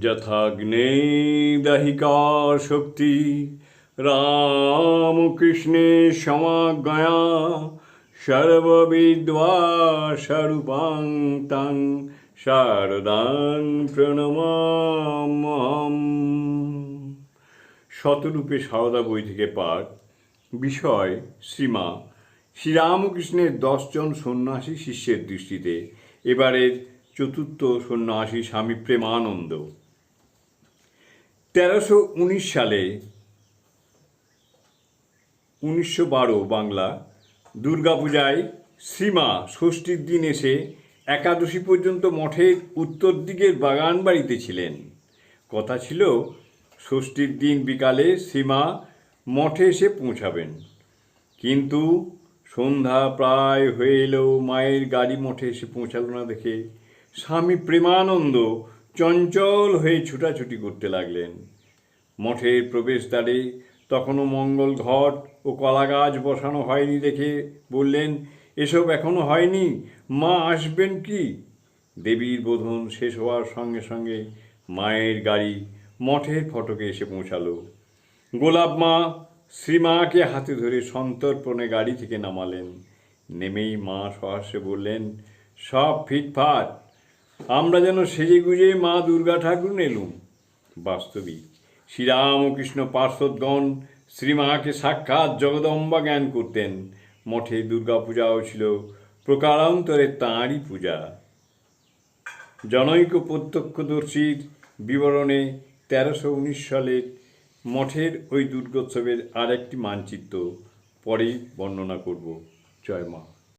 যথাগ্নে দাহিকা শক্তি রামকৃষ্ণে সমাজ্ঞয়া সর্ববিদ্বা স্বরূপাং তাং শারদাং প্রণমাম্যহম। শতরূপে সারদা বই থেকে পাঠ, বিষয়, শ্রীমা, শ্রীরামকৃষ্ণের দশজন সন্ন্যাসী শিষ্যের দৃষ্টিতে, এবারের চতুর্থ সন্ন্যাসী স্বামী প্রেমানন্দ। তেরোশো উনিশ সালে উনিশশো বারো বাংলা দুর্গাপূজায় শ্রীমা ষষ্ঠীর দিন এসে একাদশী পর্যন্ত মঠের উত্তর দিকের বাগান বাড়িতে ছিলেন। কথা ছিল, ষষ্ঠীর দিন বিকালে শ্রীমা মঠে এসে পৌঁছাবেন। কিন্তু সন্ধ্যা প্রায় হয়ে এলেও মায়ের গাড়ি মঠে এসে পৌঁছালো না দেখে। স্বামী প্রেমানন্দ চঞ্চল হয়ে ছুটাছুটি করতে লাগলেন। মঠের প্রবেশদ্বারে তখনও মঙ্গল ঘট ও কলা গাছ বসানো হয়নি দেখে বললেন, এসব এখনও হয়নি, মা আসবেন কি? দেবীর বোধন শেষ হওয়ার সঙ্গে সঙ্গে মায়ের গাড়ি মঠের ফটকে এসে পৌঁছালো। গোলাপ মা শ্রীমাকে হাতে ধরে সন্তর্পণে গাড়ি থেকে নামালেন। নেমেই মা সহাস্যে বললেন, সব ফিটফাট আমরা যেন সেজে গুজে মা দুর্গা ঠাকুর এলুম বাস্তবিক। শ্রীরামকৃষ্ণ পার্শ্বদগণ শ্রীমাকে সাক্ষাৎ জগদম্বা জ্ঞান করতেন। মঠে দুর্গাপূজাও ছিল প্রকারান্তরে তাঁরই পূজা। জনৈক প্রত্যক্ষদর্শীর বিবরণে তেরোশো উনিশ সালের মঠের ওই দুর্গোৎসবের আরেকটি মানচিত্র পরেই বর্ণনা করব। জয় মা।